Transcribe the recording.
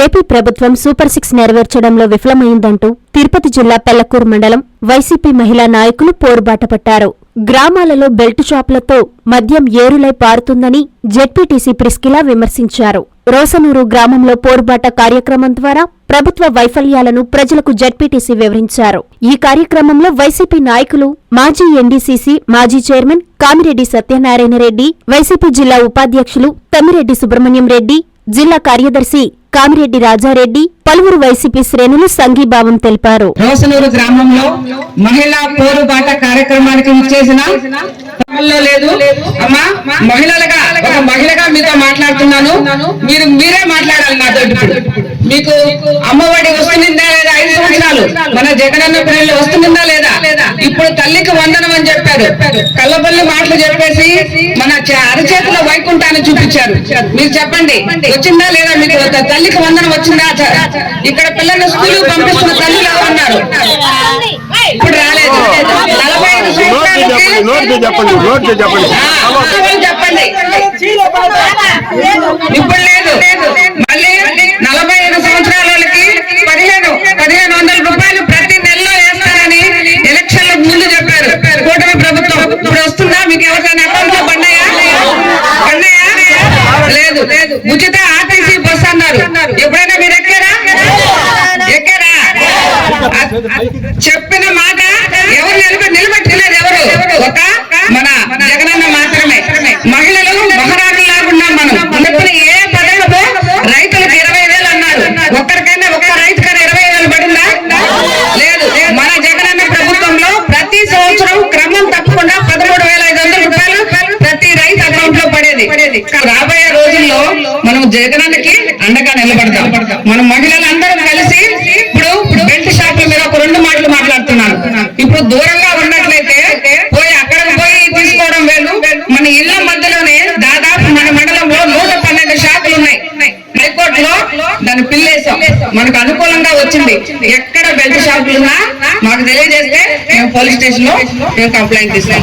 AP ప్రభుత్వం super six నెరవేర్చడంలో విఫలమైందంటూ తిరుపతి జిల్లా పెళ్ళకూరు మండలం వైసీపీ మహిళా నాయకులు పోరుబాట పట్టారు గ్రామాలలో బెల్ట్ షాపులతో మద్యం ఏరులై పారుతుందని జెడ్పీటీసీ ప్రిస్కిలా విమర్శించారు. రోసనూరు గ్రామంలో పోరుబాట కార్యక్రమం ద్వారా ప్రభుత్వ వైఫల్యాలను ప్రజలకు జెడ్పీటీసీ వివరించారు. ఈ కార్యక్రమంలో వైసీపీ నాయకులు మాజీ ఎన్డీసీసీ మాజీ చైర్మన్ కామిరెడ్డి సత్యనారాయణ రెడ్డి వైసీపీ జిల్లా ఉపాధ్యక్షులు తమ్మిరెడ్డి సుబ్రహ్మణ్యం రెడ్డి జిల్లా కార్యదర్శి కామిరెడ్డి రాజారెడ్డి పలువురు వైసీపీ శ్రేణులు సంఘీభావం తెలిపారు. రోసనూరు గ్రామంలో మహిళా పోరుబాట కార్యక్రమానికి ఇచ్చేసిన లేదు. అమ్మా మహిళలుగా ఒక మహిళగా మీతో మాట్లాడుతున్నాను. మీరు మీరే మాట్లాడాలి నాతో మీకు అమ్మఒడి వస్తుందా లేదా? ఐదు సంవత్సరాలు. మన జగనన్న పిల్లలు వస్తుందా లేదా? ఇప్పుడు తల్లికి వందనం అని చెప్పారు కళ్ళబల్లి మాటలు చెప్పేసి మన అరచేతిలో వైకుంఠాన్ని చూపించారు. మీరు చెప్పండి. వచ్చిందా లేదా మీకు? తల్లికి వందనం వచ్చిందా? ఇక్కడ పిల్లలు స్కూల్ పంపిస్తున్న తల్లులు ఎవరున్నారు ఇప్పుడు రాలేదు. నలభై ఐదు చెప్పండి ఇప్పుడు లేదు. ఉచిత ఆర్టీసీ బస్ అన్నారు. ఎప్పుడైనా మీరు ఎక్కారా? ఎక్కారా? చెప్పిన మాట రోజుల్లో మనం జగనన్నకి అండగా నిలబడతాం. మన మహిళలందరం కలిసి ఇప్పుడు బెల్ట్ షాపుల మీద ఒక రెండు మాటలు మాట్లాడుతున్నాను ఇప్పుడు దూరంగా ఉన్నట్లయితే పోయి అక్కడ పోయి తీసుకోవడం వేలు మన ఇళ్ళ మధ్యలోనే దాదాపు మన మండలంలో నూట పన్నెండు షాపులు ఉన్నాయి. హైకోర్టులో దాన్ని పిల్లేసాం మనకు అనుకూలంగా వచ్చింది. ఎక్కడ బెల్ట్ షాపులు ఉన్నా మాకు తెలియజేస్తే మేము పోలీస్ స్టేషన్లో మేము కంప్లైంట్ ఇస్తాం.